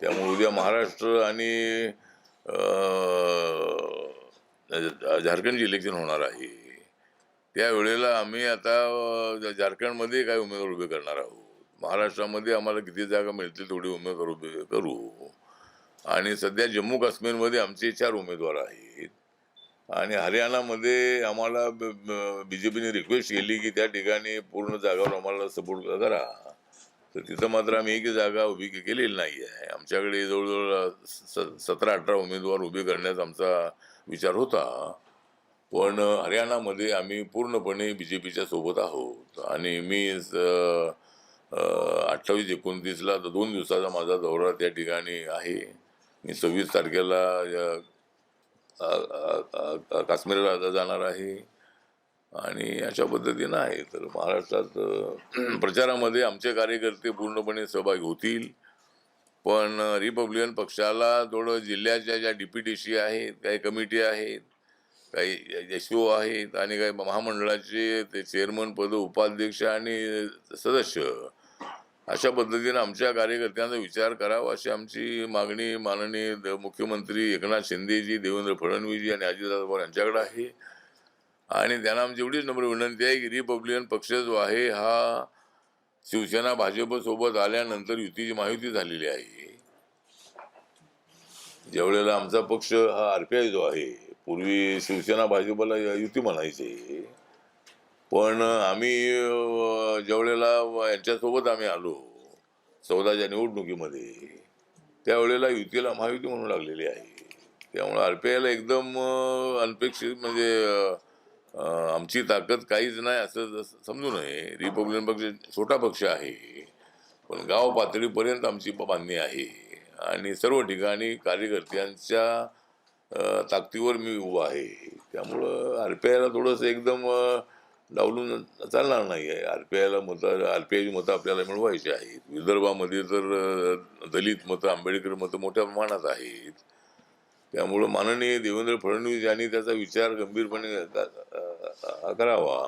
त्यामुळे उद्या महाराष्ट्र आणि अं, झारखंडचे इलेक्शन होणार आहे. त्यावेळेला आम्ही आता झारखंडमध्ये काय उमेदवार उभे करणार आहोत? महाराष्ट्रामध्ये आम्हाला किती जागा मिळतील तेवढी उमेदवार उभे करू. आणि सध्या जम्मू काश्मीरमध्ये आमचे चार उमेदवार आहेत. आणि हरियाणामध्ये आम्हाला बी जे पीने रिक्वेस्ट केली की त्या ठिकाणी पूर्ण जागावर आम्हाला सपोर्ट करा. तर तिथं मात्र आम्ही एक जागा उभी के- केलेली नाही आहे आमच्याकडे जवळजवळ स- सतरा अठरा उमेदवार उभे करण्याचा आमचा विचार होता. पण हरियाणामध्ये आम्ही पूर्णपणे बी जे पीच्या सोबत आहोत. आणि मी अठ्ठावीस एकोणतीसला दोन दिवसाचा माझा दौरा त्या ठिकाणी आहे. मी सव्वीस तारखेला काश्मीरला जाणार आहे. आणि अशा पद्धतीनं आहे. तर महाराष्ट्रात प्रचारामध्ये आमचे कार्यकर्ते पूर्णपणे सहभागी होतील. पण रिपब्लिकन पक्षाला थोडं जिल्ह्याच्या ज्या डीपीटीसी आहेत काही कमिटी आहेत काही एस ओ आहेत आणि काही महामंडळाचे ते चेअरमन पद उपाध्यक्ष आणि सदस्य अशा पद्धतीनं आमच्या कार्यकर्त्यांचा विचार करावा अशी आमची मागणी माननीय द- मुख्यमंत्री एकनाथ शिंदेजी देवेंद्र फडणवीसजी आणि अजितदादा पवार यांच्याकडे आहे. आणि त्यांना आमची एवढीच नम्र विनंती आहे की रिपब्लिकन पक्ष जो आहे हा शिवसेना भाजपसोबत आल्यानंतर युतीची महायुती झालेली आहे. ज्यावेळेला आमचा पक्ष हा आरपीआय जो आहे पूर्वी शिवसेना भाजपला युती म्हणायचे. पण आम्ही ज्यावेळेला यांच्यासोबत आम्ही आलो चौदाच्या निवडणुकीमध्ये त्यावेळेला युतीला महायुती म्हणू लागलेली आहे. त्यामुळे आरपीआयला एकदम अनपेक्षित म्हणजे आमची ताकद काहीच नाही असं समजू नये. रिपब्लिकन पक्ष छोटा पक्ष आहे. पण गाव पातळीपर्यंत आमची बांधणी आहे. आणि सर्व ठिकाणी कार्यकर्त्यांच्या ताकदीवर मी उभा आहे. त्यामुळं आर पी आयला थोडंसं एकदम डावलून चालणार नाही आहे. आर पी आयला मतं आर पी आयची मतं आपल्याला मिळवायची आहेत. विदर्भामध्ये तर दलित मतं आंबेडकर मतं मोठ्या प्रमाणात आहेत. त्यामुळं माननीय देवेंद्र फडणवीस यांनी त्याचा विचार गंभीरपणे अकरावा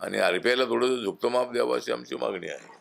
आणि आर पी आयला थोडंसं झुकतं माप द्यावं अशी आमची मागणी आहे